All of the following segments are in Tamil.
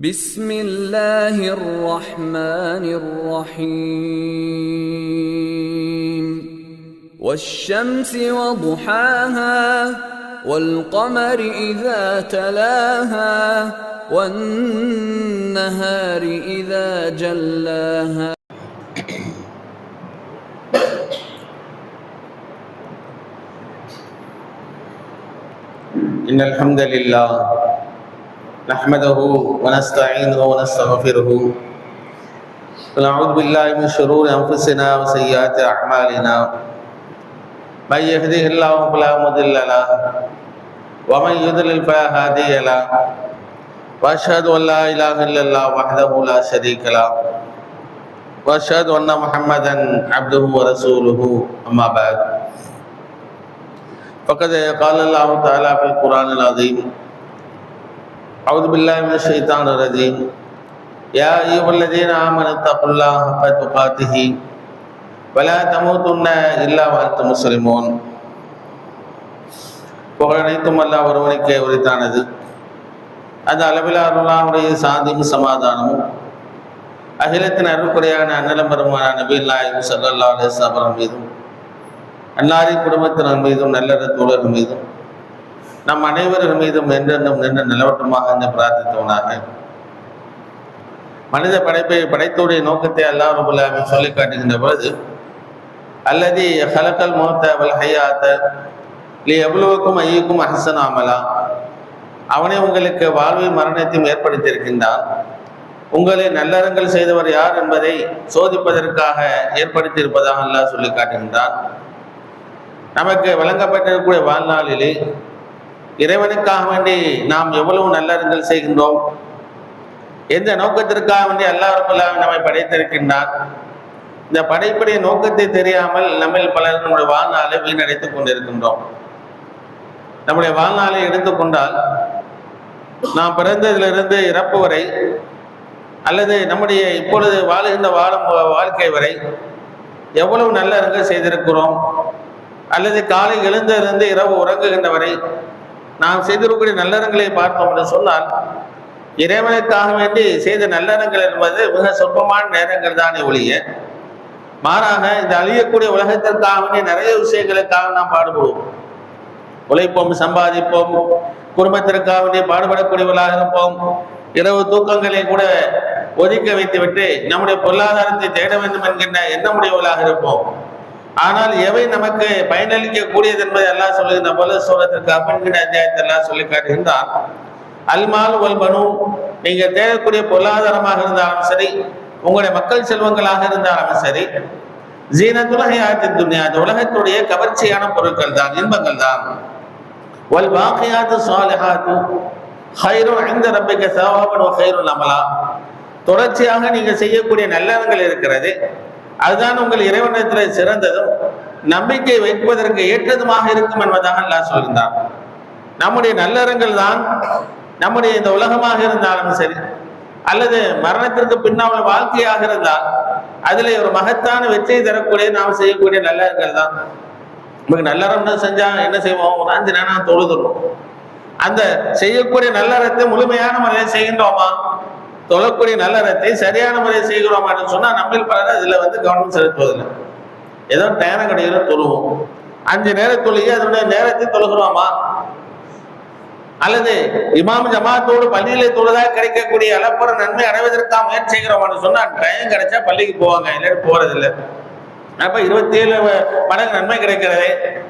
بسم الله الرحمن الرحيم. والشمس وضحاها والقمر إذا تلاها والنهار إذا جلاها. إن الحمد لله نحمده ونستعينه ونستغفره. ونعوذ بالله من شرور أنفسنا وسيئات أعمالنا. من يهده الله فلا مضل له ومن يضلل فلا هادي له. وأشهد أن لا إله إلا الله وحده لا شريك له. وأشهد أن محمدا عبده ورسوله أما بعد. فقد قال الله تعالى في القرآن العظيم أعوذ بالله من الشيطان الرجيم يا أيها الذين آمنوا اتقوا الله حق تقاته ولا تموتن إلا وأنتم مسلمون புகழ் அனைத்தும் அல்லா ஒருவனுக்கே உரித்தானது அது அளவில் அருளாவுடைய சாந்தியும் சமாதானமும் அகிலத்தின் அருள்குறையான அன்னலம் பெருமான நபீல் நாயகம் சல்லல்லா அலிஸ்லாமரம் மீதும் அன்னாரின் குடும்பத்தினர் மீதும் நல்லற தோழர் மீதும் நம் அனைவர்கள் மீதும் என்றென்றும் நின்று நிலவட்டமாக என்று பிரார்த்தித்தவனாக மனித படைப்பை படைத்தோடைய நோக்கத்தை அல்லாஹ் ரபுல்லாமி சொல்லி காட்டுகின்ற பொழுது அல்லது ஹலக்கல் மோத்த வல் ஹையாத்த இல்லை எவ்வளவுக்கும் ஐயக்கும் அஹசன் அமலா. அவனே உங்களுக்கு வாழ்வை மரணத்தையும் ஏற்படுத்தியிருக்கின்றான். உங்களை நல்லறங்கள் செய்தவர் யார் என்பதை சோதிப்பதற்காக ஏற்படுத்தியிருப்பதாக அல்லாஹ் சொல்லி காட்டுகின்றான். நமக்கு வழங்கப்பட்டிருக்கக்கூடிய வாழ்நாளிலே இறைவனுக்காக வேண்டி நாம் எவ்வளவு நல்லறங்கள் செய்கின்றோம்? எந்த நோக்கத்திற்காக வேண்டி அல்லாஹ் நம்மை படைத்திருக்கின்றார்? இந்த படைப்புடைய நோக்கத்தை தெரியாமல் நம்மில் பலர் நம்முடைய வாழ்நாளை வீணடைத்துக் கொண்டிருக்கின்றோம். நம்முடைய வாழ்நாளை எடுத்துக்கொண்டால் நாம் பிறந்ததிலிருந்து இறப்பு வரை அல்லது நம்முடைய இப்பொழுது வாழுகின்ற வாழும் வாழ்க்கை வரை எவ்வளவு நல்லறங்கள் செய்திருக்கிறோம்? அல்லது காலை எழுந்திருந்து இரவு உறங்குகின்ற வரை நாம் செய்திருக்கக்கூடிய நல்லறங்களை பார்த்தோம் என்று சொன்னால் இறைவனுக்காக வேண்டி செய்த நல்லறங்கள் என்பது மிக சொற்பமான நேரங்கள் தானே ஒழிய மாறாக இந்த அழியக்கூடிய உலகத்திற்காக வேண்டிய நிறைய விஷயங்களுக்காக நாம் பாடுபடுவோம். உழைப்போம் சம்பாதிப்போம் குடும்பத்திற்காக வேண்டி பாடுபடக்கூடியவர்களாக இருப்போம். இரவு தூக்கங்களை கூட ஒதுக்க வைத்துவிட்டு நம்முடைய பொருளாதாரத்தை தேட வேண்டும் என்கின்ற எண்ணமுடையவர்களாக இருப்போம். ஆனால் எவை நமக்கு பயனளிக்க கூடியது என்பதை எல்லாம் சொல்லுகின்ற போல சூரத்திற்கு அப்பன்கிற அத்தியாயத்தை எல்லாம் சொல்லி காட்டுகின்றான். அல்மால் ஒல் மனு நீங்க தேடக்கூடிய பொருளாதாரமாக இருந்தாலும் சரி உங்களுடைய மக்கள் செல்வங்களாக இருந்தாலும் சரி ஜீனத்துலகை ஆயத்தி துன்யா அந்த உலகத்துடைய கவர்ச்சியான பொருட்கள் தான் இன்பங்கள் தான். வல் வாக்கையாத்து சாலிஹாத்து. ஹைரும் ஐந்த ரப்பிக்க சவாபன் ஹைரோ அமலா தொடர்ச்சியாக நீங்க செய்யக்கூடிய நல்லறங்கள் இருக்கிறது. அதுதான் உங்கள் இறைவனத்தில் சிறந்ததும் நம்பிக்கை வைப்பதற்கு ஏற்றதுமாக இருக்கும் என்பதாக அல்லாஹ் சொல்லியிருந்தார் நம்முடைய நல்லறங்கள் தான் நம்முடைய இந்த உலகமாக இருந்தாலும் சரி அல்லது மரணத்திற்கு பின்னால் வாழ்க்கையாக இருந்தால் அதில் ஒரு மகத்தான வெற்றியை தரக்கூடிய நாம் செய்யக்கூடிய நல்லறங்கள் தான். நமக்கு நல்லறம்னு செஞ்சா என்ன செய்வோம்? ஒரு அஞ்சு நேரம் தொழுதுறோம். அந்த செய்யக்கூடிய நல்லறத்தை முழுமையான முறையில் செய்கின்றோமா? தொழக்கூடிய நல்லறத்தை சரியான முறையில் அப்படின்னு சொன்னால் நம்மில் பலர் இதில் வந்து கவனம் செலுத்துவதில்லை. ஏதோ நேரம் கிடைக்கிற தொழுவோம். அஞ்சு நேரம் தொழுகி அதனுடைய நேரத்தை தொழுகிறோமா? அல்லது இமாம் ஜமாத்தோடு பள்ளியிலே தொழுதா கிடைக்கக்கூடிய அளப்புற நன்மை அடைவதற்காக முயற்சி செய்கிறோம்னு சொன்னா டைம் கிடைச்சா பள்ளிக்கு போவாங்க இல்லாட்டி போறது இல்லை அப்ப இருபத்தி ஏழு மடங்கு நன்மை கிடைக்கிறது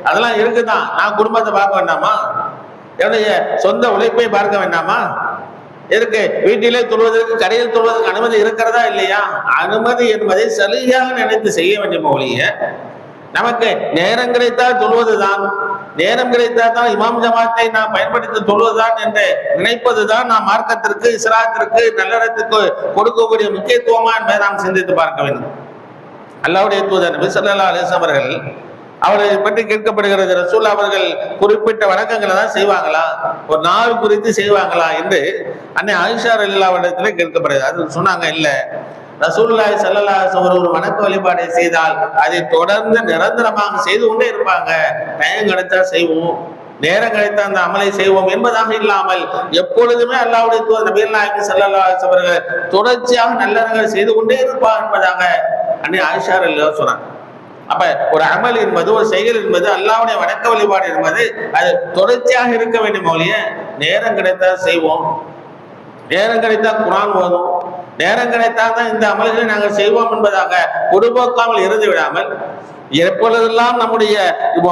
அதெல்லாம் இருக்குதான். நான் குடும்பத்தை பார்க்க வேண்டாமா? என்னுடைய சொந்த உழைப்பை பார்க்க வேண்டாமா? இருக்கு வீட்டிலே தொழுவதற்கு கடையில் தொழுவதற்கு அனுமதி இருக்கிறதா இல்லையா? அனுமதி என்பதை சலுகையாக நினைத்து செய்ய வேண்டிய மொழிய நமக்கு நேரம் கிடைத்தால் தொழுவதுதான். நேரம் கிடைத்தால் தான் இமாம் ஜமாத்தை நாம் பயன்படுத்தி தொழுவதுதான் என்று நினைப்பதுதான் நாம் மார்க்கத்திற்கு இஸ்லாத்திற்கு நல்லறத்துக்கு கொடுக்கக்கூடிய முக்கியத்துவமா என்பதை நாம் சிந்தித்து பார்க்க வேண்டும். அல்லாவுடைய தூதர் நபி சொல்லா அலிஸ்லாம் அவர்கள் அவரை பற்றி கேட்கப்படுகிறது. ரசூல் அவர்கள் குறிப்பிட்ட வணக்கங்களை தான் செய்வாங்களா? ஒரு நாள் குறித்து செய்வாங்களா என்று அன்னை ஆயிஷா அல்லாவிடத்துல கேட்கப்படுகிறது. அது சொன்னாங்க இல்லை. ரசூல்லாய் சல்லல்லா அவர் ஒரு வணக்க வழிபாடை செய்தால் அதை தொடர்ந்து நிரந்தரமாக செய்து கொண்டே இருப்பாங்க. டைம் கிடைச்சா செய்வோம். நேரம் கிடைத்த அந்த அமலை செய்வோம். என்பதாக இல்லாமல் எப்பொழுதுமே அல்லாவுடைய தூதர் நபீர் நாயகம் சல்லா அவர்கள் தொடர்ச்சியாக நல்லறங்கள் செய்து கொண்டே இருப்பார் என்பதாக அன்னை ஆயிஷா அல்லா சொன்னாங்க. அப்ப ஒரு அமல் என்பது ஒரு செயல் என்பது அல்லாவுடைய வணக்க வழிபாடு என்பது அது தொடர்ச்சியாக இருக்க வேண்டும் ஒழிய நேரம் கிடைத்தா செய்வோம். நேரம் கிடைத்தா குரான் ஓதும். நேரம் கிடைத்தால் தான் இந்த அமல்களை நாங்கள் செய்வோம் என்பதாக பொதுபோக்காமல் இருந்து விடாமல் எப்பொழுதெல்லாம் நம்முடைய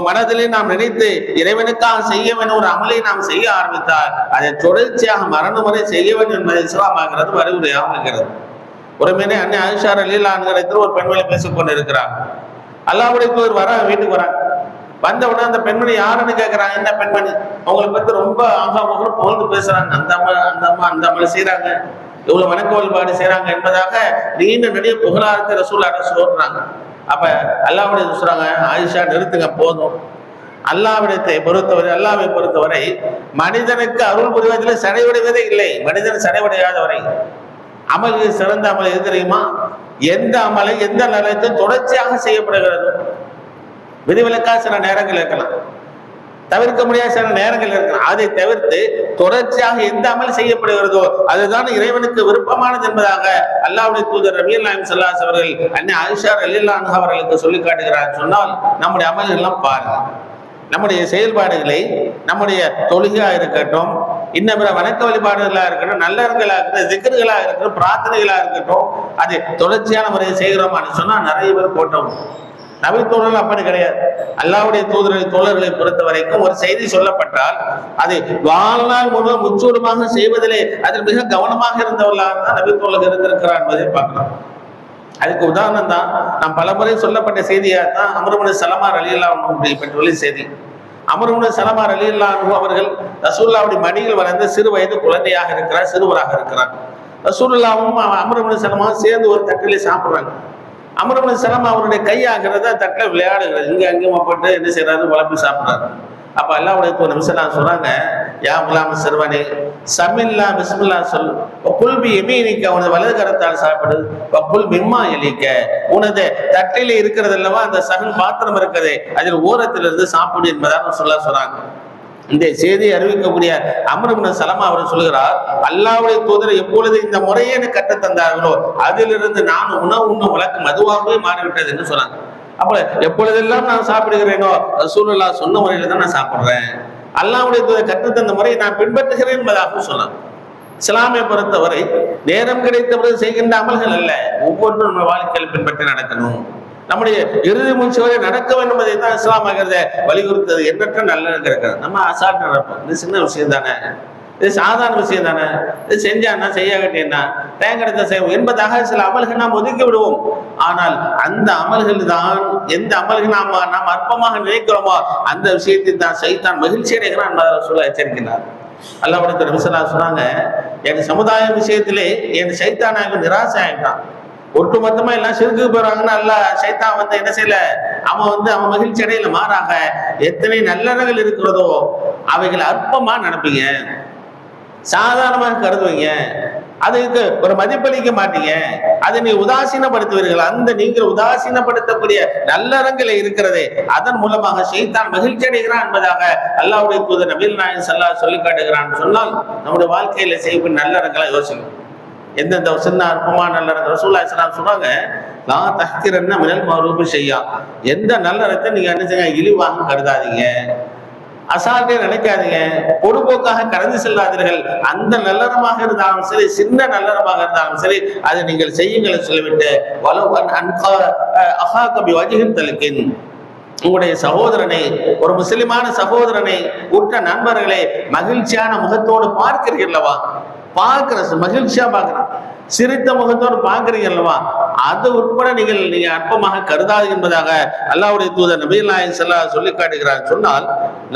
மனதிலே நாம் நினைத்து இறைவனுக்காக செய்ய வேண்டும் ஒரு அமலை நாம் செய்ய ஆரம்பித்தால் அதை தொடர்ச்சியாக மரணம் முறை செய்ய வேண்டும் என்பதை இஸ்லாமாகிறது அறிவுரையாக இருக்கிறது. ஒரு மீனே அன்னை ஆயிஷார் அலிலான்கிறத்தில் ஒரு பெண்மணி பேசிக் கொண்டு இருக்கிறார் அல்லாவுடைய தூதர் வர வீட்டுக்கு வராங்க வந்த உடனே அந்த பெண்மணி யாருன்னு கேட்கறாங்க என்ன பெண்மணி? அவங்களை பத்தி ரொம்ப ஆங்காமுகம் புகழ்ந்து பேசுறாங்க. அந்த அம்மா அந்த அம்மா அந்த அம்மா செய்யறாங்க இவ்வளவு வணக்க வழிபாடு செய்யறாங்க என்பதாக நீண்ட நடிக புகழாரத்தை ரசூலாட்ட சொல்றாங்க. அப்ப அல்லாவுடைய சொல்றாங்க ஆயிஷா நிறுத்துங்க போதும். அல்லாவிடத்தை பொறுத்தவரை அல்லாவை பொறுத்தவரை மனிதனுக்கு அருள் புரிவதில் சடைவடைவதே இல்லை. மனிதன் சடைவடையாத வரை அமல்கள் சிறந்த அமல் எது தெரியுமா? எந்த அமலை எந்த நிலையத்தை தொடர்ச்சியாக செய்யப்படுகிறது? விதிவிலக்கா சில நேரங்கள் இருக்கலாம். தவிர்க்க முடியாத சில நேரங்கள் இருக்கலாம். அதை தவிர்த்து தொடர்ச்சியாக எந்த அமல் செய்யப்படுகிறதோ அதுதான் இறைவனுக்கு விருப்பமானது என்பதாக அல்லாவுடைய தூதர் ரபீல் நாயம் சல்லாஸ் அவர்கள் அன்னை ஆயிஷார் அலில்லான் அவர்களுக்கு சொல்லி காட்டுகிறார். சொன்னால் நம்முடைய அமல் எல்லாம் பாருங்க. நம்முடைய செயல்பாடுகளை நம்முடைய தொழுகையா இருக்கட்டும் இன்னும் பிற வணக்க வழிபாடுகளாக இருக்கட்டும் நல்லவர்களாக இருக்கட்டும் திக்கர்களா இருக்கட்டும் பிரார்த்தனைகளாக இருக்கட்டும் அது தொடர்ச்சியான முறையை செய்கிறோமான்னு சொன்னால் நிறைய பேர் போட்டோம். நபி தோழர்கள் அப்படி கிடையாது. அல்லாவுடைய தூதரை தோழர்களை பொறுத்த வரைக்கும் ஒரு செய்தி சொல்லப்பட்டால் அதை வாழ்நாள் முழுவதும் முச்சூடுமாக செய்வதிலே அதில் மிக கவனமாக இருந்தவர்களாக தான் நபி தோழர்கள் இருந்திருக்கிறார் என்பதை பார்க்கலாம். அதுக்கு உதாரணம் தான் நாம் பலமுறை சொல்லப்பட்ட செய்தியாக தான் அமருமனு சலமார் அலியல்லா பெற்றுள்ள செய்தி. அமருமுன சலமார் அலியல்லா அவர்கள் ரசூல்லாவுடைய மடியில் வளர்ந்து சிறு வயது குழந்தையாக இருக்கிறார் சிறுவராக இருக்கிறார். ரசூல்லாவும் அமருமுன சலமாவும் சேர்ந்து ஒரு தட்டிலே சாப்பிட்றாங்க. அமருமுன சலம் அவருடைய கையாகிறத தட்டில் விளையாடுகிறது. இங்கே அங்கேயும் போட்டு என்ன செய்யறாரு வளர்ப்பி சாப்பிட்றாரு. அப்ப அல்லாவுடைய ஒரு நிமிஷம் சொல்றாங்க யா முலாம் சிறுவனே சமில்லா பிஸ்மில்லா சொல் குல்பி எமீனிக்க உனது வலது கரத்தால் சாப்பிடு புல் மிம்மா எலிக்க உனது தட்டிலே இருக்கிறது அல்லவா அந்த சகன் பாத்திரம் இருக்கிறது அதில் ஓரத்திலிருந்து சாப்பிடு என்பதாக சொல்ல சொல்றாங்க. இந்த செய்தியை அறிவிக்கக்கூடிய அமருமன சலமா அவர் சொல்கிறார் அல்லாவுடைய தூதர் எப்பொழுது இந்த முறையை எனக்கு கற்றுத்தந்தார்களோ அதிலிருந்து நான் உணவு உண்ணும் வழக்கம் அதுவாகவே மாறிவிட்டது என்று சொன்னாங்க அப்ப எப்பொழுதெல்லாம் நான் சாப்பிடுகிறேனோ ரசூலுல்லா சொன்ன முறையில தான் நான் சாப்பிடுறேன். அல்லாவுடைய கற்று கற்றுத்தந்த முறையை நான் பின்பற்றுகிறேன் என்பதாகவும் சொன்னான் இஸ்லாமை பொறுத்தவரை நேரம் கிடைத்தவரை செய்கின்ற அமல்கள் அல்ல ஒவ்வொன்றும் நம்ம வாழ்க்கையில் பின்பற்றி நடக்கணும். நம்முடைய இறுதி மூச்சு வரை நடக்க வேண்டும் என்பதை தான் இஸ்லாமாகிறத வலியுறுத்தது எண்ணற்ற நல்ல இருக்கிறது நம்ம அசால்ட் நடப்போம். இது சின்ன விஷயம் தானே. இது சாதாரண விஷயம் தானே? இது செஞ்சான்னா செய்யாகட்டேன்னா தேங்கடத்தை செய்வோம் என்பதாக சில அமல்கள் நாம் ஒதுக்கி விடுவோம். ஆனால் அந்த அமல்கள் தான் எந்த அமல்கள் நாம் நாம் அற்பமாக நினைக்கிறோமோ அந்த விஷயத்தில் தான் சைத்தான் மகிழ்ச்சி அடைகிறான் என்பதை சொல்ல எச்சரிக்கிறார். அல்லாவிடத்தில் விசலா சொன்னாங்க என் சமுதாய விஷயத்திலே என் சைத்தானாக நிராசை ஆயிட்டான். ஒட்டுமொத்தமா எல்லாம் சிறுக்கு போறாங்கன்னு அல்ல சைத்தான் வந்து என்ன செய்யல? அவன் வந்து அவன் மகிழ்ச்சி அடையில. மாறாக எத்தனை நல்லறங்கள் இருக்கிறதோ அவைகளை அற்பமா நடப்பீங்க. சாதாரணமாக கருதுவீங்க. அதுக்கு ஒரு மதிப்பளிக்க மாட்டீங்க. அதை நீ உதாசீனப்படுத்துவீர்கள். அந்த நீங்கள் உதாசீனப்படுத்தக்கூடிய நல்லறங்களை இருக்கிறதே. அதன் மூலமாக செய்தான் மகிழ்ச்சி அடைகிறான் என்பதாக அல்லாவுடைய தூதர் நபீல் நாயன் சல்லா சொல்லி காட்டுகிறான் சொன்னால் நம்முடைய வாழ்க்கையில செய்யக்கூடிய நல்லறங்களை யோசிக்கணும் எந்தெந்த சின்ன அற்பமான நல்லறங்கள் ரசூல்லா இஸ்லாம் சொன்னாங்க நான் தஹ்திரன்னா மினல் மரூபு செய்யா எந்த நல்லறத்தை நீங்க என்ன செய்ய இழிவாக கருதாதீங்க. அசால்ட்டே நினைக்காதீங்க. பொதுபோக்காக கடந்து செல்லாதீர்கள். அந்த நல்லறமாக இருந்தாலும் சரி சின்ன நல்லறமாக இருந்தாலும் சரி அதை நீங்கள் செய்யுங்கள் சொல்லிவிட்டு வலுவன் அன்கா அஹா கபி வஜிகன் தலுக்கின். உங்களுடைய சகோதரனை ஒரு முஸ்லிமான சகோதரனை உற்ற நண்பர்களை மகிழ்ச்சியான முகத்தோடு பார்க்கிறீர்களவா பார்க்கிற மகிழ்ச்சியா பார்க்கிறான். சிரித்த முகத்தோடு பார்க்கிறீங்க அல்லவா அது உட்பட நீங்கள் நீங்க அற்பமாக கருதாது என்பதாக அல்லாவுடைய தூதர் நபீல் நாயன் செல்லா சொல்லி காட்டுகிறார் சொன்னால்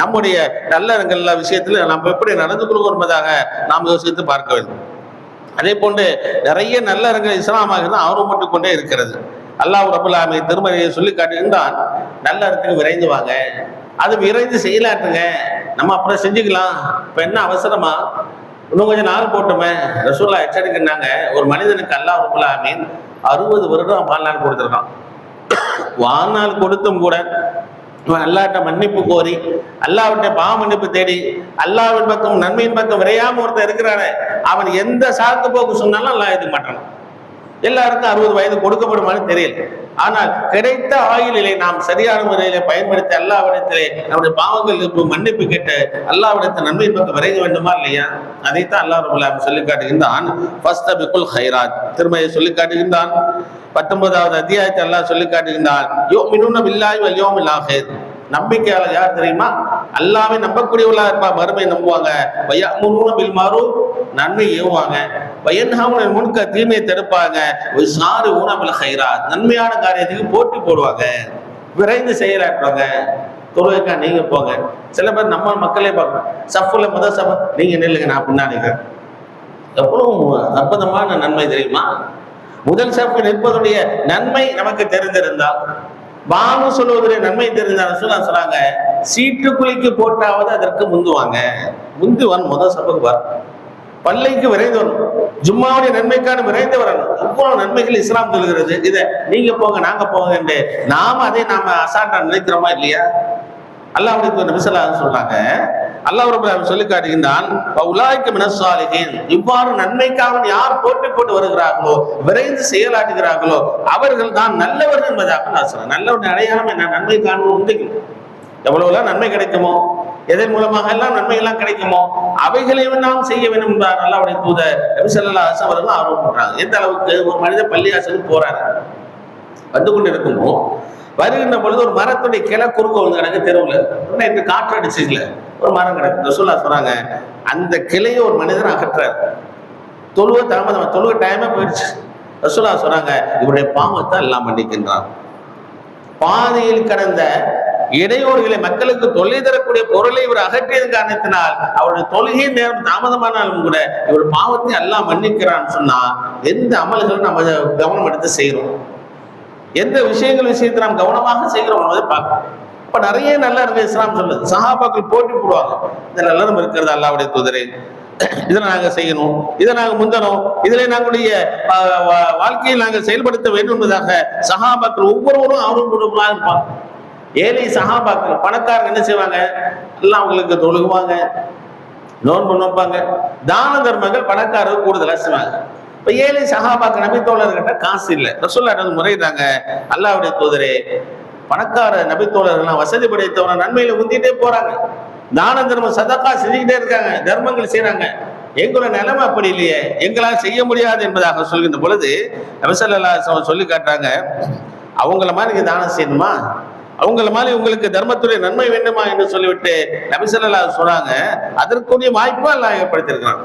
நம்முடைய நல்லறங்கள் விஷயத்துல நாம் எப்படி நடந்து கொள்வோம் என்பதாக நாம் யோசித்து பார்க்க வேண்டும். அதே போன்று நிறைய நல்லறங்கள் இஸ்லாமாக ஆர்வப்பட்டு கொண்டே இருக்கிறது. அல்லாஹ் ரபுல்லாமை திருமறையை சொல்லி காட்டுகின்றான் நல்லறத்துக்கு விரைந்து வாங்க. அது விரைந்து செய்யலாட்டுங்க. நம்ம அப்புறம் செஞ்சுக்கலாம். இப்ப என்ன அவசரமா? இன்னும் கொஞ்சம் நாள் போட்டுமே. ரசூல்லா எச்சரிக்கிறாங்க ஒரு மனிதனுக்கு அல்லாஹ் ரபுல்லாமின் அறுபது வருடம் வாழ்நாள் கொடுத்துருக்கான். வாழ்நாள் கொடுத்தும் கூட இவன் அல்லாட்ட மன்னிப்பு கோரி அல்லாவிட்ட பாவ மன்னிப்பு தேடி அல்லாவின் பக்கம் நன்மையின் பக்கம் விரையாம ஒருத்தர் இருக்கிறானே அவன் எந்த சாக்கு போக்கு சொன்னாலும் அல்லா எதுக்க மாட்டான் எல்லாருக்கும் அறுபது வயது கொடுக்கப்படுமான்னு தெரியல. ஆனால் கிடைத்த ஆயுளிலே நாம் சரியான முறையில பயன்படுத்தி அல்லாவிடத்திலே நம்முடைய பாவங்களுக்கு மன்னிப்பு கேட்டு அல்லாவிடத்தை நன்மை பக்கம் விரைக வேண்டுமா இல்லையா? அதைத்தான் அல்லாஹ் ரபுல்லாம் சொல்லி காட்டுகின்றான். ஃபஸ்தபிகுல் ஹைராத் திருமையை சொல்லி காட்டுகின்றான். பத்தொன்பதாவது அத்தியாயத்தை அல்லாஹ் சொல்லி காட்டுகின்றான். யோ மினுன பில்லாய் வல்யோமில் ஆஹிர் நம்பிக்கையாளர் யார் தெரியுமா? அல்லாமே நம்பக்கூடியவர்களா இருப்பா மறுமை நம்புவாங்க. வயமுருன பில் மாறும் நன்மை ஏவுவாங்க. வயன்ஹாவுன முன்க தீமையை தடுப்பாங்க. ஒரு சாறு ஊனமில் ஹைரா நன்மையான காரியத்துக்கு போட்டி போடுவாங்க. விரைந்து செயலாற்றுவாங்க. தொழுகைக்கா நீங்க போங்க. சில பேர் நம்ம மக்களே பார்க்கணும். சஃப்புல முதல் சஃப. நீங்க நில்லுங்க நான் பின்னாடி எவ்வளவு அற்புதமான நன்மை தெரியுமா? முதல் சஃப்பு நிற்பதுடைய நன்மை நமக்கு தெரிந்திருந்தால் வானு சொல்லுவதுடைய நன்மை தெரிந்தால் சொல்ல சொல்றாங்க சீட்டு குழிக்கு போட்டாவது அதற்கு முந்துவாங்க. முந்துவான் முதல் சபைக்கு வர பல்லைக்கு விரைந்து வரணும் ஜும்மாவுடைய நன்மைக்கான விரைந்து வரணும் இவ்வளவு நன்மைகள் இஸ்லாம் சொல்கிறது. இதை நீங்க போங்க நாங்க போங்க என்று நாம அதை நாம அசாண்டா நினைக்கிறோமா இல்லையா? அல்லாவுடைய நபிசல்லா சொல்றாங்க அல்லாஹ் ரபுல்லாஹ் சொல்லி காட்டுகின்றான் உலாய்க்கு மினசாலிகின் இவ்வாறு நன்மைக்காக யார் போட்டி போட்டு வருகிறார்களோ விரைந்து செயலாற்றுகிறார்களோ அவர்கள் தான் நல்லவர்கள் என்பதாக நான் சொல்றேன். நல்லவருடைய அடையாளம் என்ன? நன்மை காணும் உண்டுக்கும் எவ்வளவுலாம் நன்மை கிடைக்குமோ எதன் மூலமாக எல்லாம் நன்மை எல்லாம் கிடைக்குமோ அவைகளையும் நாம் செய்ய வேண்டும் என்றார் அல்லாவுடைய தூதர். நபிசல்லா அவர்கள் ஆர்வம் பண்றாங்க எந்த அளவுக்கு ஒரு மனிதன் பள்ளியாசலுக்கு போறாரு? வந்து கொண்டு இருக்குமோ வருகின்ற பொழுது ஒரு மரத்துடைய கிளை குறுக்க வந்து கிடக்கு தெருவில். நேற்று காற்று அடிச்சுக்கல ஒரு மரம் கிடக்கு. ரசூல்லா சொல்றாங்க அந்த கிளையை ஒரு மனிதன் அகற்றார். தொழுவ தாமதம் தொழுவ டைமே போயிடுச்சு. ரசூல்லா சொல்றாங்க இவருடைய பாவத்தை எல்லாம் பண்ணிக்கின்றான் பாதையில் கடந்த இடையூறுகளை மக்களுக்கு தொல்லை தரக்கூடிய பொருளை இவர் அகற்றியது காரணத்தினால் அவருடைய தொழுகை நேரம் தாமதமானாலும் கூட இவர் பாவத்தை எல்லாம் மன்னிக்கிறான்னு சொன்னா எந்த அமல்களும் நம்ம கவனம் எடுத்து செய்யறோம் எந்த விஷயங்கள் விஷயத்தை நாம் கவனமாக செய்கிறோம் அதை பார்க்கணும் இப்ப நிறைய நல்ல இருக்கு இஸ்லாம் சொல்லுது. சஹாபாக்கள் போட்டி போடுவாங்க. இந்த நல்லதும் இருக்கிறது அல்லாவுடைய குதிரை இதை நாங்க செய்யணும் இதை நாங்க முந்தணும் இதுல நாங்களுடைய வாழ்க்கையை நாங்கள் செயல்படுத்த வேண்டும் என்பதாக சஹாபாக்கள் ஒவ்வொருவரும் ஆர்வம் இருப்பாங்க ஏழை சகாபாக்கள் பணக்காரங்க என்ன செய்வாங்க? எல்லாம் அவங்களுக்கு தொழுகுவாங்க. நோன்பு நோப்பாங்க தான தர்மங்கள் பணக்காரர் கூடுதலாக செய்வாங்க. இப்ப ஏழை சகாபாக்க நபித்தோழர்கிட்ட காசு இல்லை. ரசோல்லா வந்து முறையிட்டாங்க அல்லாவுடைய தூதரே பணக்கார நபி வசதி படைத்தவன நன்மையில உந்திட்டே போறாங்க. தான தர்மம் சதக்கா செஞ்சுக்கிட்டே இருக்காங்க. தர்மங்கள் செய்யறாங்க எங்களோட நிலைமை அப்படி இல்லையே. எங்களால் செய்ய முடியாது என்பதாக சொல்கின்ற பொழுது நபிசல்லா சொல்லி காட்டுறாங்க. அவங்கள மாதிரி நீங்க தானம் செய்யணுமா? அவங்கள மாதிரி உங்களுக்கு தர்மத்துடைய நன்மை வேண்டுமா என்று சொல்லிவிட்டு நபிசல்லா சொல்றாங்க அதற்குரிய வாய்ப்பும் எல்லாம் ஏற்படுத்தியிருக்கிறான்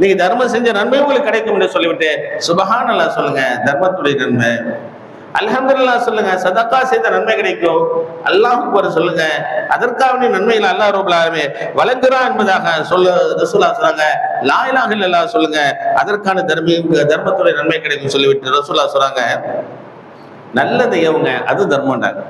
நீங்க தர்மம் செஞ்ச நன்மை உங்களுக்கு கிடைக்கும் என்று சொல்லிவிட்டு சுபஹான் அல்லாஹ் சொல்லுங்க தர்மத்துடைய நன்மை. அல்ஹம்துலில்லாஹ் சொல்லுங்க சதக்கா செய்த நன்மை கிடைக்கும். அல்லாஹுக்கு போற சொல்லுங்க அதற்காக நன்மைகள் நன்மையில் அல்லாஹ் ரபுல்லாலுமே வழங்குறான் என்பதாக சொல்ல ரசூலா சொல்றாங்க லா இலாஹ சொல்லுங்க அதற்கான தர்மியும் தர்மத்துடைய நன்மை கிடைக்கும் சொல்லிவிட்டு ரசூலா சொல்றாங்க நல்லதை எவங்க அது தர்மம்டாங்க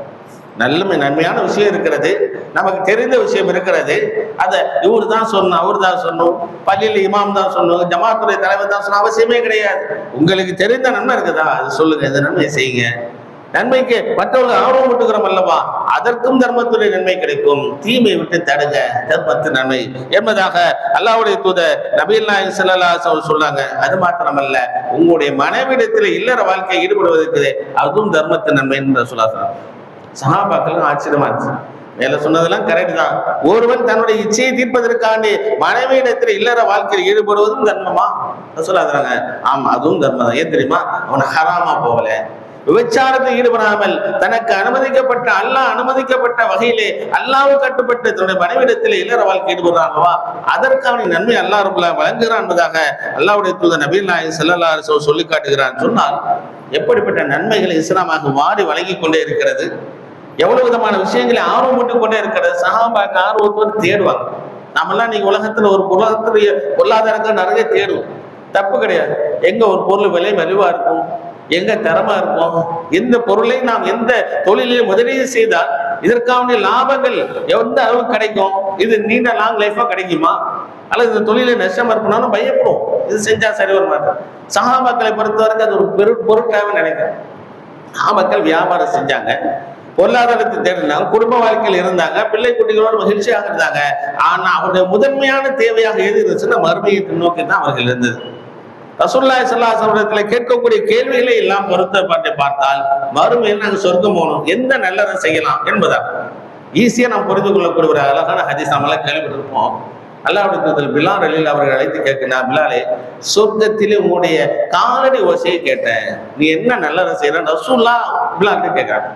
நல்ல நன்மையான விஷயம் இருக்கிறது. நமக்கு தெரிந்த விஷயம் இருக்கிறது. அதை இவர் தான் சொன்னோம் அவர் தான் சொன்னோம். பள்ளியில் இமாம் தான் சொல்லணும் ஜமாத்துடைய தலைவர் தான் சொன்ன அவசியமே கிடையாது. உங்களுக்கு தெரிந்த நன்மை இருக்குதா? அது சொல்லுங்க இந்த நன்மை செய்யுங்க? நன்மைக்கு மற்றவர்கள் ஆர்வம் விட்டுக்கிறோம் அல்லவா? அதற்கும் தர்மத்துடைய நன்மை கிடைக்கும். தீமையை விட்டு தடுங்க தர்மத்து நன்மை. என்பதாக அல்லாவுடைய தூத நபீல் நாயக் ஸல்லல்லாஹு அலைஹி சொன்னாங்க. அது மாத்திரமல்ல உங்களுடைய மனைவிடத்தில் இல்லற வாழ்க்கை ஈடுபடுவதற்கு அதுவும் தர்மத்து நன்மை என்று சொல்லாங்க சஹாபாக்கள் ஆச்சரியமா இருந்துச்சு மேல சொன்னதெல்லாம் கரெக்ட் தான். ஒருவன் தன்னுடைய இச்சையை தீர்ப்பதற்காண்டி மனைவியிடத்தில் இல்லற வாழ்க்கையில் ஈடுபடுவதும் தர்மமா? சொல்லாதாங்க ஆமா அதுவும் தர்மம் தான். ஏன் தெரியுமா? அவனை ஹராமா போகல. விபச்சாரத்தில் ஈடுபடாமல் தனக்கு அனுமதிக்கப்பட்ட அல்லாஹ் அனுமதிக்கப்பட்ட வகையிலே அல்லாவும் கட்டுப்பட்டு தன்னுடைய மனைவிடத்தில் இல்லற வாழ்க்கை ஈடுபடுறாங்களா அதற்கான நன்மை அல்லா ரபுல்லா வழங்குகிறான் என்பதாக அல்லாவுடைய தூதர் நபீல் நாயகம் செல்லல்லா சொல்லி காட்டுகிறான் சொன்னால் எப்படிப்பட்ட நன்மைகளை இஸ்லாமாக மாறி வழங்கி கொண்டே இருக்கிறது? எவ்வளவு விதமான விஷயங்களை ஆர்வம் கொண்டே இருக்கிறது. சஹாபாக்கு ஆர்வத்தோடு தேடுவாங்க. நம்மெல்லாம் நீங்க உலகத்துல ஒரு உலகத்துடைய பொருளாதாரங்கள் நிறைய தேடுவோம். தப்பு கிடையாது. எங்க ஒரு பொருள் விலை மலிவா இருக்கும்? எங்க தரமா இருக்கும்? எந்த பொருளை நாம் எந்த தொழிலில் முதலீடு செய்தால் இதற்கான லாபங்கள் எந்த அளவுக்கு கிடைக்கும்? இது நீண்ட லாங் லைஃபா கிடைக்குமா? அல்லது இந்த தொழில நஷ்டம் இருக்கணும்னு பயப்படும் இது செஞ்சா சரி வர மாட்டேன் சகாபாக்களை பொறுத்தவரைக்கும் அது ஒரு பெரு பொருட்டாக நினைக்கிறேன். மக்கள் வியாபாரம் செஞ்சாங்க. பொருளாதாரத்தை தேடினாங்க குடும்ப வாழ்க்கையில் இருந்தாங்க பிள்ளை குட்டிகளோடு மகிழ்ச்சியாக இருந்தாங்க. ஆனா அவருடைய முதன்மையான தேவையாக எது இருந்துச்சுன்னா மருமையை நோக்கி தான் அவர்கள் இருந்தது. ரசூல்லாய் சமூகத்தில் கேட்கக்கூடிய கேள்விகளை எல்லாம் பொருத்தப்பட்டு பார்த்தால் மறுமையில் நாங்கள் சொர்க்கம் போகணும். எந்த நல்லதை செய்யலாம் என்பதாக ஈஸியாக நாம் புரிந்து கொள்ளக்கூடிய ஒரு அழகான ஹதீஸ் நம்மளாம் கேள்விப்பட்டிருப்போம். அல்லாவுடைய பிலால் அலில் அவர்கள் அழைத்து கேட்கிறார் பிலாலே சொர்க்கத்திலே உங்களுடைய காலடி ஓசையை கேட்டேன். நீ என்ன நல்லதை செய்யற ரசூல்லா பிலால்ட்டு கேட்கிறார்.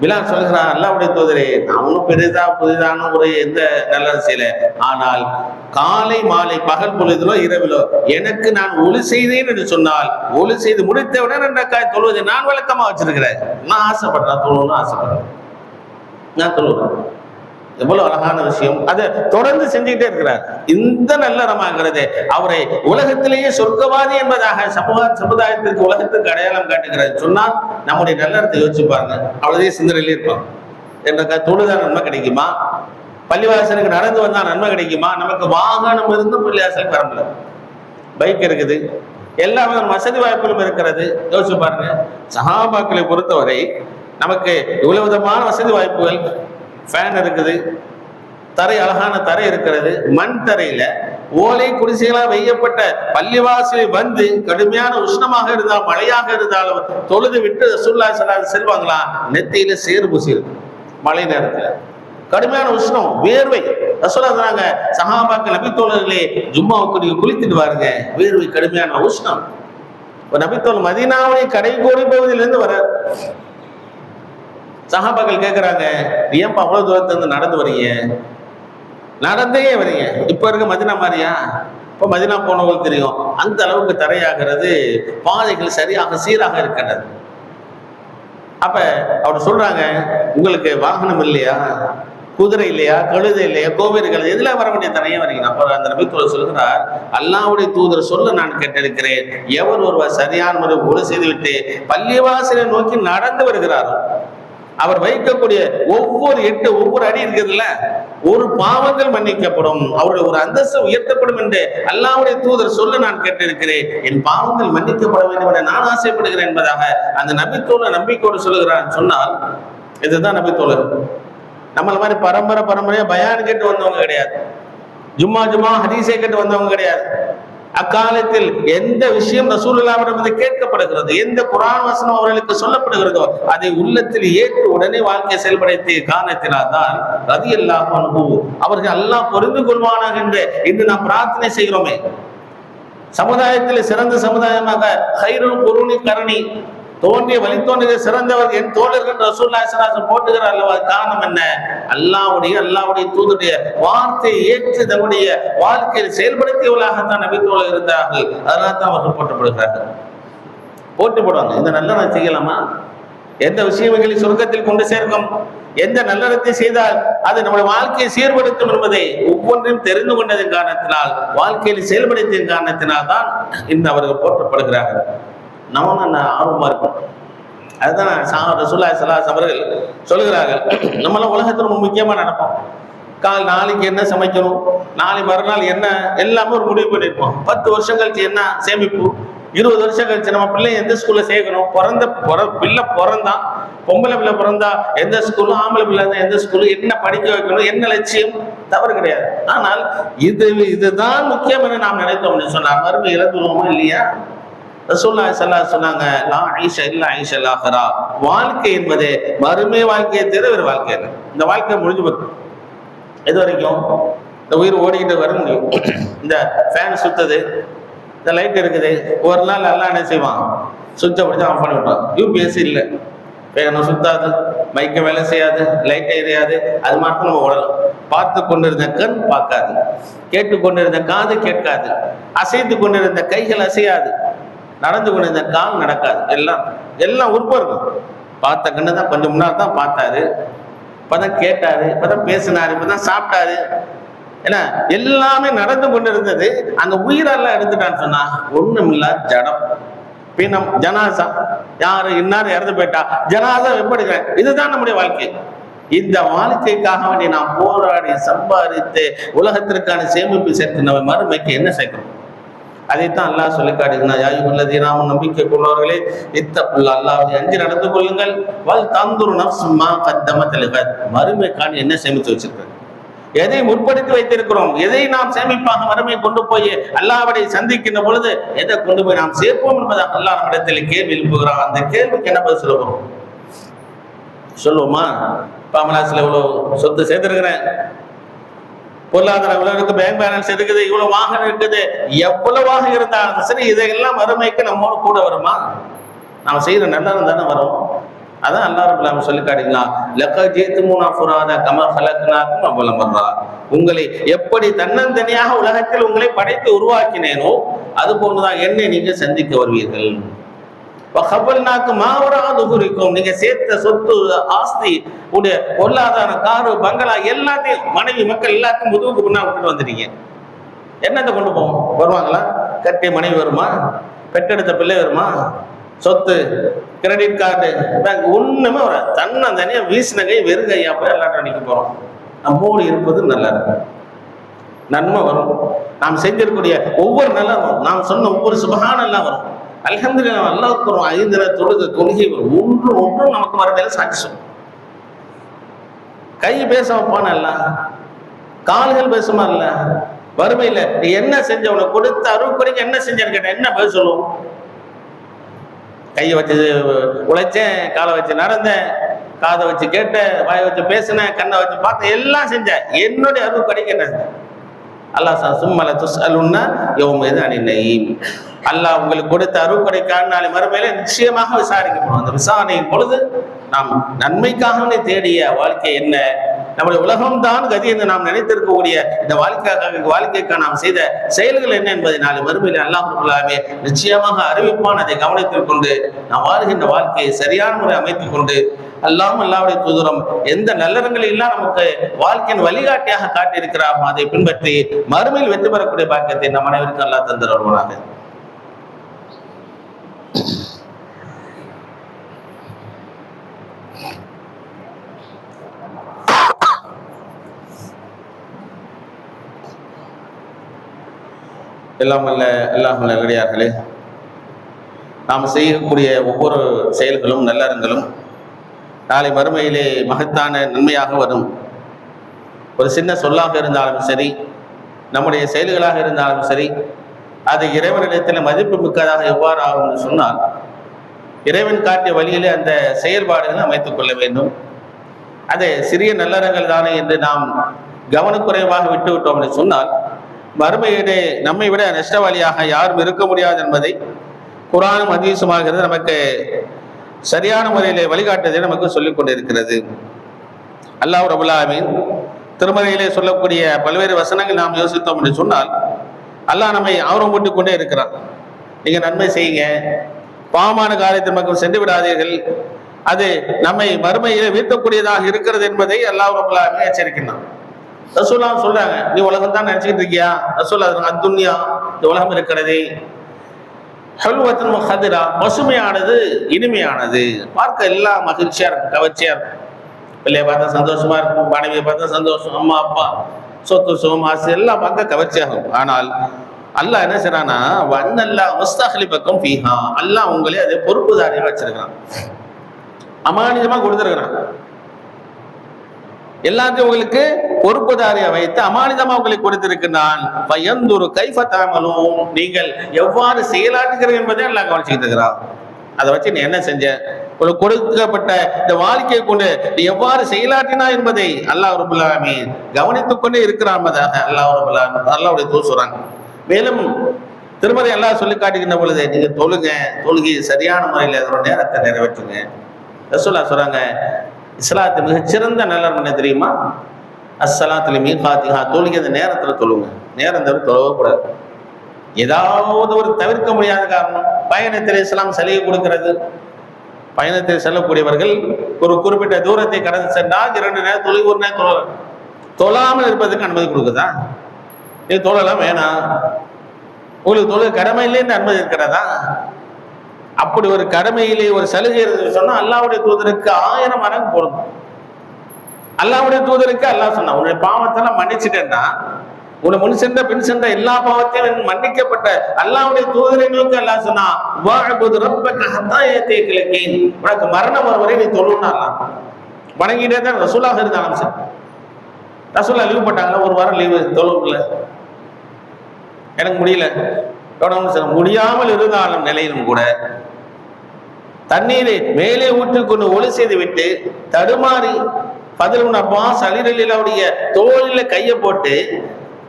பிலால் சொல்கிறார் அல்லாவுடைய தூதரே நான் ஒன்றும் பெரிதா புதிதான ஒரு எந்த நல்லது செய்யல. ஆனால் காலை மாலை பகல் பொழுதிலோ இரவிலோ எனக்கு நான் ஒளி செய்தேன் என்று சொன்னால் ஒளி செய்து முடித்தவுடன் ரெண்டக்காய் தொழுவதை நான் வழக்கமா வச்சிருக்கிறேன். நான் ஆசைப்படுறேன் தொழுவணும் ஆசைப்படுறேன். நான் தொழுவேன் எவ்வளவு அழகான விஷயம். அதை தொடர்ந்து செஞ்சுக்கிட்டே இருக்கிறார். இந்த நல்லறமாகிறது அவரை உலகத்திலேயே சொர்க்கவாதி என்பதாக சமூக சமுதாயத்திற்கு உலகத்துக்கு அடையாளம் காட்டுகிறது சொன்னால் நம்முடைய நல்லறத்தை யோசிச்சு பாருங்க. அவ்வளோதே சிந்தனையிலே இருப்பான். என்ற தொழுதான் நன்மை கிடைக்குமா? பள்ளிவாசலுக்கு நடந்து வந்தால் நன்மை கிடைக்குமா? நமக்கு வாகனம் இருந்தும் பள்ளிவாசலுக்கு வர முடியல. பைக் இருக்குது. எல்லா வசதி வாய்ப்புகளும் இருக்கிறது. யோசிச்சு பாருங்க. சகாபாக்களை பொறுத்தவரை நமக்கு இவ்வளவு விதமான வசதி வாய்ப்புகள் ஃபேன் இருக்குது. தரை அழகான தரை இருக்கிறது. மண் தரையில ஓலை குடிசைகளாக வெய்யப்பட்ட பள்ளிவாசலை வந்து கடுமையான உஷ்ணமாக இருந்தால் மழையாக இருந்தாலும் தொழுது விட்டு சுல்லா செல்வாங்களா? நெத்தியில சேறு பூசி மழை நேரத்துல. கடுமையான உஷ்ணம் வேர்வை. ரசூலா சொன்னாங்க நபித்தோழர்களே ஜும்மாவுக்கு நீங்க குளித்துட்டு வாருங்க. வேர்வை கடுமையான உஷ்ணம். இப்ப நபித்தோல் மதீனாவுடைய கடைக்கோடி பகுதியிலிருந்து வர்றார். சகாபாக்கள் கேட்குறாங்க ஏன்பா அவ்வளோ தூரத்துல இருந்து நடந்து வரீங்க நடந்தே வரீங்க இப்போ இருக்க மதினா மாதிரியா? இப்போ மதினா போனவங்களுக்கு தெரியும். அந்த அளவுக்கு தரையாகிறது பாதைகள் சரியாக சீராக இருக்கின்றது அப்ப அவர் சொல்றாங்க உங்களுக்கு வாகனம் இல்லையா? குதிரை இல்லையா? கழுதை இல்லையா? கோவில்கள் எதுல வர வேண்டிய தரையே வரீங்க அப்ப அந்த நபித்துவ சொல்கிறார் அல்லாவுடைய தூதர் சொல்ல நான் கேட்டிருக்கிறேன். எவர் ஒருவர் சரியான முறை ஒரு செய்துவிட்டு பள்ளிவாசலை நோக்கி நடந்து வருகிறாரோ அவர் வைக்கக்கூடிய ஒவ்வொரு எட்டு ஒவ்வொரு அடி இருக்குதுல்ல ஒரு பாவங்கள் மன்னிக்கப்படும். அவருடைய ஒரு அந்தஸ்து உயர்த்தப்படும் என்று அல்லாவுடைய தூதர் சொல்ல நான் கேட்டிருக்கிறேன். என் பாவங்கள் மன்னிக்கப்பட வேண்டும் என நான் ஆசைப்படுகிறேன் என்பதாக அந்த நபித்தோழ நம்பிக்கையோடு சொல்லுகிறான் சொன்னால் இதுதான் நபித்தோழர். நம்மள மாதிரி பரம்பரை பரம்பரையா பயான் கேட்டு வந்தவங்க கிடையாது. ஜும்மா ஜும்மா ஹதீஸை கேட்டு வந்தவங்க கிடையாது. அக்காலத்தில் எந்த விஷயம் ரசூலுல்லாவிடம் வந்து கேட்கப்படுகிறது எந்த குரான் வசனம் அவர்களுக்கு சொல்லப்படுகிறதோ அதை உள்ளத்தில் ஏற்று உடனே வாழ்க்கை செயல்படுத்திய காரணத்தினால் தான் ரதி எல்லாம் அவர்கள் எல்லாம் புரிந்து கொள்வானாக என்று இன்று நாம் பிரார்த்தனை செய்கிறோமே. சமுதாயத்தில் சிறந்த சமுதாயமாக ஹைருல் குருணி கரணி தோன்றிய வழி தோன்றிய சிறந்தவர் என் தோழர்கள் ரசூல்லா சலாசம் போட்டுகிறார் அல்லவா? காரணம் என்ன? அல்லாவுடைய அல்லாவுடைய தூதுடைய வார்த்தையை ஏற்று தன்னுடைய வாழ்க்கையில் செயல்படுத்தியவர்களாகத்தான் நபி தோழர் இருந்தார்கள். அதனால தான் அவர்கள் போட்டப்படுகிறார்கள் போட்டு போடுவாங்க இந்த நல்ல நான் செய்யலாமா? எந்த விஷயங்களை சுருக்கத்தில் கொண்டு சேர்க்கும்? எந்த நல்லறத்தை செய்தால் அது நம்முடைய வாழ்க்கையை சீர்படுத்தும் என்பதை ஒவ்வொன்றையும் தெரிந்து கொண்டதன் காரணத்தினால் வாழ்க்கையில் செயல்படுத்திய காரணத்தினால் தான் இந்த அவர்கள் போற்றப்படுகிறார்கள். நம்ம என்ன ஆர்வமா இருக்கும் அதுதான் சா ரசூல்லா சலாஸ் அவர்கள் சொல்லுகிறார்கள். நம்மளாம் உலகத்தில் ரொம்ப முக்கியமா நடப்போம். கால் நாளைக்கு என்ன சமைக்கணும் நாளை மறுநாள் என்ன எல்லாமே ஒரு முடிவு பண்ணியிருப்போம். பத்து வருஷம் கழிச்சு என்ன சேமிப்பு இருபது வருஷம் கழிச்சு நம்ம பிள்ளை எந்த ஸ்கூல்ல சேர்க்கணும் பிறந்த பிற பிள்ளை பிறந்தான் பொம்பளை பிள்ளை பிறந்தா எந்த ஸ்கூலும் ஆம்பளை பிள்ளை இருந்தா எந்த ஸ்கூலும் என்ன படிக்க வைக்கணும் என்ன லட்சியம் தவறு கிடையாது. ஆனால் இது இதுதான் முக்கியம் என நாம் நினைத்தோம்னு சொன்னார் மறுபடியும் இறந்துருவோமா இல்லையா? ரசூல்லா சல்லா சொன்னாங்க லா ஐஷா இல்ல ஐஷா லாஹரா வாழ்க்கை என்பது மறுமை வாழ்க்கையை தவிர ஒரு வாழ்க்கை இல்லை இந்த வாழ்க்கை முடிஞ்சு போச்சு. எது வரைக்கும் இந்த உயிர் ஓடிக்கிட்டு வர முடியும். இந்த ஃபேன் சுத்துது இந்த லைட் இருக்குது. ஒரு நாள் எல்லாம் என்ன செய்வான்? சுவிட்சை பிடிச்சி ஆஃப் பண்ணி விட்டான் யூபிஎஸ்சி இல்லை. வேணும் சுத்தாது மைக்க வேலை செய்யாது லைட் எரியாது. அது மட்டும் நம்ம ஓடலாம். பார்த்து கொண்டிருந்த கண் பார்க்காது. கேட்டு கொண்டிருந்த காது கேட்காது. அசைத்து கொண்டிருந்த கைகள் அசையாது. நடந்து கொண்டு இந்த கால் நடக்காது. எல்லாம் எல்லாம் உறுப்பு இருக்கும். பார்த்த கண்ணு தான் கொஞ்சம் முன்னாடி தான் பார்த்தாரு. இப்பதான் கேட்டாரு இப்பதான் பேசினாரு இப்பதான் சாப்பிட்டாரு. ஏன்னா எல்லாமே நடந்து கொண்டு இருந்தது அந்த உயிரெல்லாம் எடுத்துட்டான்னு சொன்னா ஒன்றுமில்லா ஜடம். பிணம் ஜனாசா யாரு இன்னார் இறந்து போயிட்டா? ஜனாசா எப்படிக்கிறேன் இதுதான் நம்முடைய வாழ்க்கை. இந்த வாழ்க்கைக்காக வேண்டி நாம் போராடி சம்பாதித்து உலகத்திற்கான சேமிப்பு சேர்த்து நம்ம மறுமைக்கு என்ன சேர்க்கணும் அதைத்தான் அல்லாஹ் சொல்லி காட்டுகிறான் யாயு நாம் நம்பிக்கை கொள்வார்களே இத்தப்புள்ள அல்லாஹ் அஞ்சு நடந்து கொள்ளுங்கள். வல் தந்துரு நப்சுமா கத்தம தெலுகத் மறுமைக்கான என்ன சேமித்து வச்சிருக்காரு எதை முற்படுத்தி வைத்திருக்கிறோம்? எதை நாம் சேமிப்பாக வறுமை கொண்டு போய் அல்லாஹ்வை சந்திக்கின்ற பொழுது எதை கொண்டு போய் நாம் சேர்ப்போம் என்பதாக அல்லாஹ் நம்மிடத்தில் கேள்வி எழுப்புகிறான். அந்த கேள்விக்கு என்ன பதில் சொல்ல சொல்லுவோமா? பாமலாசில் இவ்வளவு சொத்து சேர்த்திருக்கிறேன். பொருளாதார இவ்வளவு பேங்க் பேலன்ஸ் இருக்குது இவ்வளவு வாகனம் இருக்குது எவ்வளவாக இருந்தாலும் சரி இதையெல்லாம் வறுமைக்கு நம்மோடு கூட வருமா? நாம் செய்யற நல்லது தானே வரும். அதான் அல்லா ரபுல்லாம சொல்லி காட்டிக்கலாம் லக்க ஜேத்து மூணா கம ஃபலக்னாக்கும் அவ்வளவு உங்களை எப்படி தன்னந்தனியாக உலகத்தில் உங்களை படைத்து உருவாக்கினேனோ அது போன்றுதான் என்னை நீங்க சந்திக்க வருவீர்கள். நீங்க சேர்த்த சொத்து ஆஸ்தி உடைய பொருளாதார காரு பங்களா எல்லாத்தையும் மனைவி மக்கள் எல்லாத்தையும் முதுகுக்கு முன்னா விட்டுட்டு வந்துட்டீங்க. என்னத்தை கொண்டு போவோம்? வருவாங்களா? கட்டிய மனைவி வருமா? பெற்றெடுத்த பிள்ளை வருமா? சொத்து கிரெடிட் கார்டு பேங்க் ஒண்ணுமே வர தன்னை தனியா வீசின கை வெறும் கையா போய் எல்லாரும் அடிக்க போறோம். நம்மோடு இருப்பது நல்லா இருக்கும் நன்மை வரும். நாம் செஞ்சிருக்கக்கூடிய ஒவ்வொரு நல்லதும் நாம் சொன்ன ஒவ்வொரு சுபகானெல்லாம் வரும். அல்ஹம்துலில்லாஹ் அல்லாஹ் ஐந்திர ஐந்து நேர தொழுகை ஒன்று ஒன்றும் நமக்கு வரதில்லை சாட்சி சொல்லும். கை பேச வைப்பான இல்ல? கால்கள் பேசுமா இல்ல? வறுமையில நீ என்ன செஞ்ச உனக்கு கொடுத்த அருள்குறைக்கு என்ன செஞ்சேன்னு கேட்டேன் என்ன பதில் சொல்லுவோம் கையை வச்சு உழைச்சேன் காலை வச்சு நடந்தேன் காதை வச்சு கேட்டேன் வாயை வச்சு பேசினேன் கண்ணை வச்சு பார்த்தேன் எல்லாம் செஞ்சேன். என்னுடைய அருள் என்ன செஞ்சேன் அல்லாஹ் சா சும்மல துஸ் அலுன்னா யோம் அணி அணிலை அல்லாஹ் உங்களுக்கு கொடுத்த அருக்குறைக்கான நாளை மறுமையில நிச்சயமாக விசாரிக்கப்படும் அந்த விசாரணையின் பொழுது நாம் நன்மைக்காகவே தேடிய வாழ்க்கை என்ன? நம்முடைய உலகம்தான் கதி என்று நாம் நினைத்திருக்கக்கூடிய இந்த வாழ்க்கைக்காக வாழ்க்கைக்காக நாம் செய்த செயல்கள் என்ன என்பதை நாளை மறுமையில் அல்லாஹ் நிச்சயமாக அறிவிப்பான். அதை கவனத்தில் கொண்டு நாம் வாழ்கின்ற வாழ்க்கையை சரியான முறை அமைத்துக் கொண்டு அல்லாம் அல்லாவுடைய தூதரம் எந்த நல்லறங்களை எல்லாம் நமக்கு வாழ்க்கையின் வழிகாட்டியாக காட்டியிருக்கிறாரோ அதை பின்பற்றி மறுமையில் வெற்றி பெறக்கூடிய பாக்கியத்தை நம் அனைவருக்கும் அல்லா தந்துடுவானாக எல்லாம் அல்ல எல்லாம் நல்லடியார்களே நாம் செய்யக்கூடிய ஒவ்வொரு செயல்களும் நல்லறங்களும் நாளை மறுமையிலே மகத்தான நன்மையாக வரும். ஒரு சின்ன சொல்லாக இருந்தாலும் சரி நம்முடைய செயல்களாக இருந்தாலும் சரி அது இறைவனிடத்தில் மதிப்பு மிக்கதாக எவ்வாறு ஆகும் சொன்னால் இறைவன் காட்டிய வழியிலே அந்த செயல்பாடுகளை அமைத்துக் கொள்ள வேண்டும். அது சிறிய நல்லறங்கள் தானே என்று நாம் கவனக்குறைவாக விட்டுவிட்டோம் என்று சொன்னால் மறுமையிலே நம்மை விட நஷ்டவாளியாக யாரும் இருக்க முடியாது என்பதை குரானும் அதீசமாகிறது நமக்கு சரியான முறையிலே வழிகாட்டுவதை நமக்கு சொல்லிக் கொண்டிருக்கிறது. அல்லாஹ் ரபுல்லாமின் திருமறையிலே சொல்லக்கூடிய பல்வேறு வசனங்கள் நாம் யோசித்தோம் என்று சொன்னால் அல்லாஹ் நம்மை ஆர்வம் போட்டுக் கொண்டே இருக்கிறான். நீங்க நன்மை செய்யுங்க. பாவமான காரியத்தின் பக்கம் சென்று விடாதீர்கள். அது நம்மை மறுமையிலே வீழ்த்தக்கூடியதாக இருக்கிறது என்பதை அல்லாஹ் ரபுல்லாமே எச்சரிக்கின்றான். ரசூல்லா சொல்றாங்க நீ உலகம் தான் நினைச்சுக்கிட்டு இருக்கியா? ரசூல்லா அத்துன்யா இந்த உலகம் இருக்கிறதே. ஹல்வத்தின் ஹதிரா பசுமையானது இனிமையானது. பார்க்க எல்லாம் மகிழ்ச்சியா இருக்கும் கவர்ச்சியா இருக்கும். பிள்ளைய பார்த்தா சந்தோஷமா இருக்கும் மனைவியை பார்த்தா சந்தோஷம் அம்மா அப்பா சொத்து சுகம் ஆசை எல்லாம் பார்க்க கவர்ச்சியாகும் ஆனால் அல்லாஹ் என்ன செய்றானா வன்னல்லா முஸ்தஹலி பக்கம் ஃபீஹா. அல்லாஹ் உங்களே அதை பொறுப்புதாரியாக வச்சிருக்கிறான். அமானிதமா கொடுத்துருக்கிறான். எல்லாத்தையும் உங்களுக்கு பொறுப்புதாரியை வைத்து அமானிதமா உங்களுக்கு கொடுத்திருக்கிறான் பயந்துரு கைஃபத்தாமலும் நீங்கள் எவ்வாறு செயலாற்றுகிறீர்கள் என்பதை எல்லாம் கவனிச்சுக்கிட்டு இருக்கிறான் அதை வச்சு நீ என்ன செஞ்ச? உனக்கு கொடுக்கப்பட்ட இந்த வாழ்க்கையை கொண்டு நீ எவ்வாறு செயலாற்றினா என்பதை அல்லாஹ் ரபுல்லாமி கவனித்துக் கொண்டே இருக்கிறான் அல்லாஹ் ரபுல்லாமி அல்லாவுடைய தூள் சொல்றாங்க. மேலும் திருமதி எல்லாம் சொல்லி காட்டுகின்ற பொழுது நீங்க தொழுங்க தொழுகி சரியான முறையில் நேரத்தை நிறைவேற்றுங்க. ரசோல்லா சொல்றாங்க இஸ்லாத்து மிகச்சிறந்த நல்லறம் என்ன தெரியுமா? அஸ்ஸலாத்துல மீ பாத்திஹா தொழுகை அந்த நேரத்துல தொழுங்க. நேரம் தவிர தொழவக்கூடாது ஏதாவது ஒரு தவிர்க்க முடியாத காரணம். பயணத்தில் இஸ்லாம் சலுகை கொடுக்கிறது. பயணத்தில் செல்லக்கூடியவர்கள் ஒரு குறிப்பிட்ட தூரத்தை கடந்து சென்றால் இரண்டு நேரம் தொழில் ஒரு நேரம் தொழாமல் இருப்பதற்கு அனுமதி கொடுக்குதா? இது தொழலாம் வேணாம். உங்களுக்கு தொழில் கடமை இல்லைன்னு அனுமதி இருக்கிறதா? அப்படி ஒரு கடமையிலே ஒரு சலுகை இருந்து சொன்னா அல்லாவுடைய தூதருக்கு ஆயிரம் மடங்கு பொருந்தும். அல்லாவுடைய தூதருக்கு அல்லாஹ் சொன்னா உன்னுடைய பாவத்தெல்லாம் மன்னிச்சுட்டேன்னா உன்னை முன் சென்ற பின் சென்ற எல்லா பாவத்தையும் மன்னிக்கப்பட்ட அல்லாவுடைய தூதரை நோக்கி அல்லாஹ் சொன்னா ரொம்ப கத்தாயத்தை உனக்கு மரணம் ஒருவரை வரை நீ தொழுனா வணங்கிட்டே தான் ரசூலாக இருந்தாலும் சார். ரசூலா லீவ் போட்டாங்களா? ஒரு வாரம் லீவு தொழுவுல. எனக்கு முடியல. தொடர்ந்து செல்ல முடியாமல் இருந்தாலும் நிலையிலும் கூட தண்ணீரை மேலே ஊற்றிக்கொண்டு ஒளி செய்து விட்டு தடுமாறி பதில் அப்பாஸ் அலிரலிலாவுடைய தோளில கையை போட்டு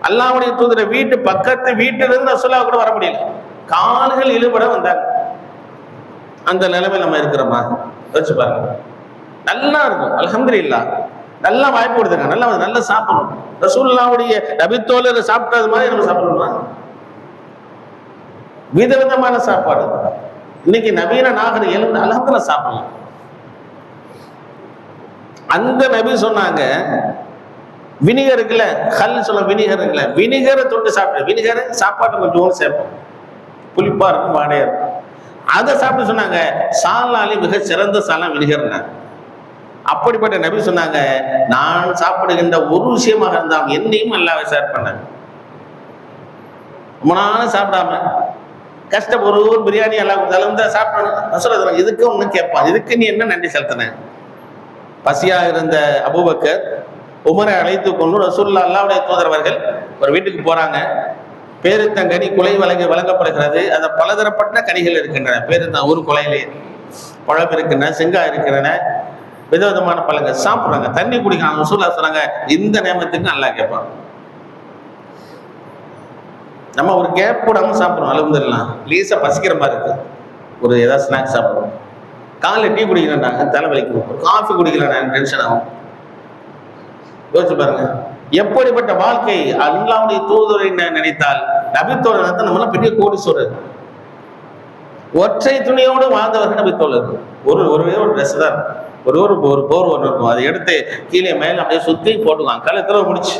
அல்லாவுடைய தூதர வீட்டு பக்கத்து வீட்டிலிருந்து ரசூலா கூட வர முடியல. கால்கள் இழுபட வந்தாங்க அந்த நிலைமை நம்ம இருக்கிறோமா? வச்சு பாருங்க. நல்லா இருக்கும். அல்ஹம்துலில்லா. நல்லா வாய்ப்பு கொடுத்துருக்காங்க. நல்லா நல்லா சாப்பிடணும். ரசூல்லாவுடைய நபித்தோல சாப்பிட்டது மாதிரி நம்ம சாப்பிடணுமா? விதவிதமான சாப்பாடு. இன்னைக்கு நவீன நாகரிக அலகத்துல சாப்பிடலாம். அந்த நபி சொன்னாங்க வினிகர் இருக்குல்ல கல் சொல்ல வினிகர் இருக்குல்ல வினிகரை தொட்டு சாப்பிடு. வினிகரை சாப்பாட்டை கொஞ்சம் சேர்ப்போம். புளிப்பா இருக்கும் வாடையா இருக்கும். அதை சாப்பிட்டு சொன்னாங்க சாலாலி மிக சிறந்த சாலம் வினிகர்னா. அப்படிப்பட்ட நபி சொன்னாங்க நான் சாப்பிடுகின்ற ஒரு விஷயமாக இருந்தால் என்னையும் அல்லாவே ஷேர் பண்ணாங்க ரொம்ப நாளும் சாப்பிடாம கஷ்டம் ஒரு ஊர் பிரியாணி எல்லாம் கொடுத்தாலும் தான் சாப்பிடணும். சொல்றது இதுக்கு ஒன்று கேட்பான்? இதுக்கு நீ என்ன நன்றி செலுத்தின? பசியாக இருந்த அபுபக்கர் உமரை அழைத்து கொண்டு ரசூல்லா அல்லாவுடைய தூதரவர்கள் ஒரு வீட்டுக்கு போறாங்க. பேருத்தங்கனி குலை வழங்க வழங்கப்படுகிறது. அதை பலதரப்பட்ட கனிகள் இருக்கின்றன. பேருந்தான் ஒரு குலையிலே பழம் இருக்கின்றன செங்காய் இருக்கின்றன விதவிதமான பழங்கள். சாப்பிட்றாங்க தண்ணி குடிக்கிறாங்க. ரசூல்லா சொல்றாங்க இந்த நேமத்துக்கு நல்லா கேட்பாங்க நம்ம ஒரு கேப் போடாமல் சாப்பிட்றோம் அலமதுலாம் லீஸாக பசிக்கிற மாதிரி இருக்குது ஒரு ஏதாவது ஸ்நாக்ஸ் சாப்பிடுவோம் காலைல டீ குடிக்கிறேன்டாங்க தலைவலிக்கும் ஒரு காஃபி குடிக்கிறேன் டென்ஷன் ஆகும். யோசிச்சு பாருங்க. எப்படிப்பட்ட வாழ்க்கை அல்லாவுடைய தூதுரை நினைத்தால் நபித்தோழர் நம்மளாம் பெரிய கோடீஸ்வரர். ஒற்றை துணியோடு வாழ்ந்தவர்கள் நபித்தோழர் ஒரு ஒருவே ஒரு ட்ரெஸ் தான். ஒரு ஒரு ஒரு போர் ஒன்று இருக்கும். அதை எடுத்து கீழே மேலே அப்படியே சுற்றி போட்டுக்குவாங்க. கழுத்துல முடிச்சு.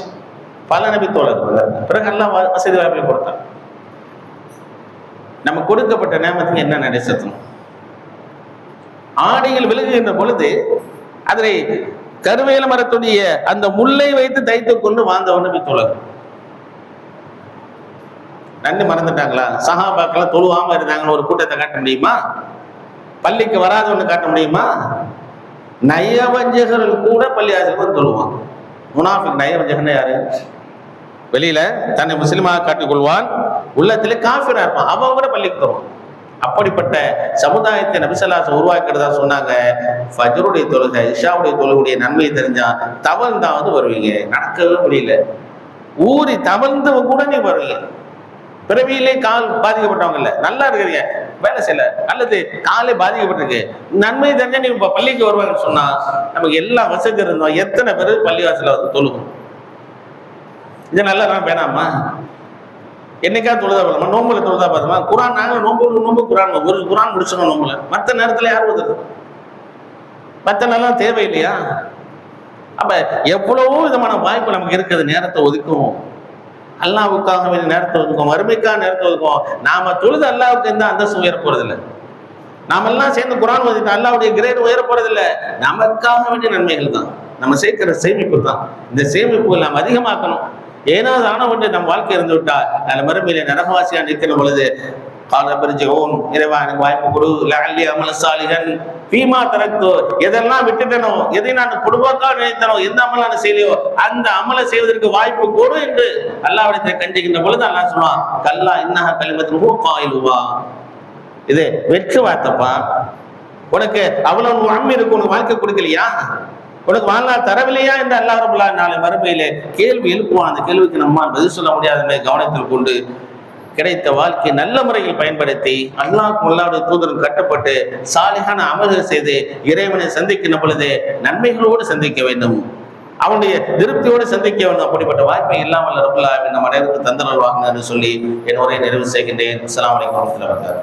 பல நபி தோழர்கள் பிறகு எல்லாம் வசதி வாய்ப்பை கொடுத்தார் நம்ம கொடுக்கப்பட்ட நேமத்துக்கு என்ன நடைசத்தணும் ஆடைகள் விலகுகின்ற பொழுது அதனை கருவேல மரத்துடைய அந்த முல்லை வைத்து தைத்துக் கொண்டு வாழ்ந்தவன் நபி தோழர்கள் நன்றி மறந்துட்டாங்களா? சகாபாக்கெல்லாம் தொழுவாம இருந்தாங்கன்னு ஒரு கூட்டத்தை காட்ட முடியுமா? பள்ளிக்கு வராதவன்னு காட்ட முடியுமா? நயவஞ்சகர்கள் கூட பள்ளி ஆசிரியர் தொழுவாங்க. முனாஃபிக் நயவஞ்சகன் யாரு? வெளியில தன்னை முஸ்லீமாக காட்டிக் கொள்வான் உள்ளத்திலே காஃபிரா இருப்பான். அவன் கூட பள்ளிக்கு தருவான் அப்படிப்பட்ட சமுதாயத்தை நபிசல்லாசம் உருவாக்கிறதா சொன்னாங்க. ஃபஜருடைய தொழுகை இஷாவுடைய தொழுகுடைய நன்மையை தெரிஞ்சா தவழ்ந்தாவது வருவீங்க. நடக்கவே முடியல. ஊறி தவழ்ந்து கூட நீ வருவீங்க. பிறவியிலே கால் பாதிக்கப்பட்டவங்க இல்ல. நல்லா இருக்கிறீங்க. வேலை செய்யல. அல்லது காலே பாதிக்கப்பட்டிருக்கு. நன்மை தெரிஞ்சா நீ இப்ப பள்ளிக்கு வருவாங்கன்னு சொன்னா நமக்கு எல்லா வசதி இருந்தோம். எத்தனை பேர் பள்ளிவாசல வந்து தொழுகும்? இது நல்லா வேணாமா என்னைக்கா தொழுதா பார்த்துமா நோம்புல தொழுதா பார்த்துமா குரான் நாங்கள் நோம்பு நோம்பு குரான் ஒரு குரான் முடிச்சோம் நோம்புல மற்ற நேரத்தில் யார் வருது மற்ற நேரம் தேவையில்லையா? அப்ப எவ்வளவோ விதமான வாய்ப்பு நமக்கு இருக்குது. நேரத்தை ஒதுக்கும் அல்லாவுக்காக வேண்டிய நேரத்தை ஒதுக்கும் வறுமைக்காக நேரத்தை ஒதுக்கும் நாம தொழுது அல்லாவுக்கு எந்த அந்தஸ்து உயர போறதில்லை. நாம எல்லாம் சேர்ந்து குரான் ஓதிட்டு அல்லாவுடைய கிரேட் உயர போறதில்லை. நமக்காக வேண்டிய நன்மைகள் தான். நம்ம சேர்க்கிற சேமிப்பு தான். இந்த சேமிப்புகள் நாம் அதிகமாக்கணும். ஏனோ தானோ ஒன்று நம் வாழ்க்கை இருந்து விட்டால் நல்ல மறுமையில நரகவாசியா நிற்கிற பொழுது கால இறைவா எனக்கு வாய்ப்பு கொடு. லல்லி அமல சாலிகன் பீமா தரத்தோ எதெல்லாம் விட்டுட்டனோ எதை நான் குடும்பத்தால் நினைத்தனோ எந்த அமல் நான் செய்யலையோ அந்த அமலை செய்வதற்கு வாய்ப்பு கொடு என்று அல்லாவிடத்தை கண்டிக்கின்ற பொழுது அல்லாஹ் சொல்லுவான் கல்லா இன்னஹ கலிமத்தின் காயிலுவா. இது வெற்று வார்த்தைப்பா உனக்கு அவ்வளவு அம்மி இருக்கு உனக்கு வாழ்க்கை கொடுக்கலையா? உனக்கு வாழ்நாள் தரவில்லையா என்று அல்லாஹ் ரபுல்லா நாளை மறுமையிலே கேள்வி எழுப்புவான். அந்த கேள்விக்கு நம்மால் பதில் சொல்ல முடியாத கவனத்தில் கொண்டு கிடைத்த வாழ்க்கையை நல்ல முறையில் பயன்படுத்தி அல்லாஹ் அல்லாவுடைய தூதரும் கட்டப்பட்டு சாலிகான அமல்கள் செய்து இறைவனை சந்திக்கின்ற பொழுது நன்மைகளோடு சந்திக்க வேண்டும். அவனுடைய திருப்தியோடு சந்திக்க வேண்டும். அப்படிப்பட்ட வாய்ப்பை இல்லாமல் ரபுல்லா நம்ம அனைவருக்கு தந்தனல் என்று சொல்லி என் உரையை நிறைவு செய்கின்றேன். அஸ்லாம் வலைக்கம் வரமத்துல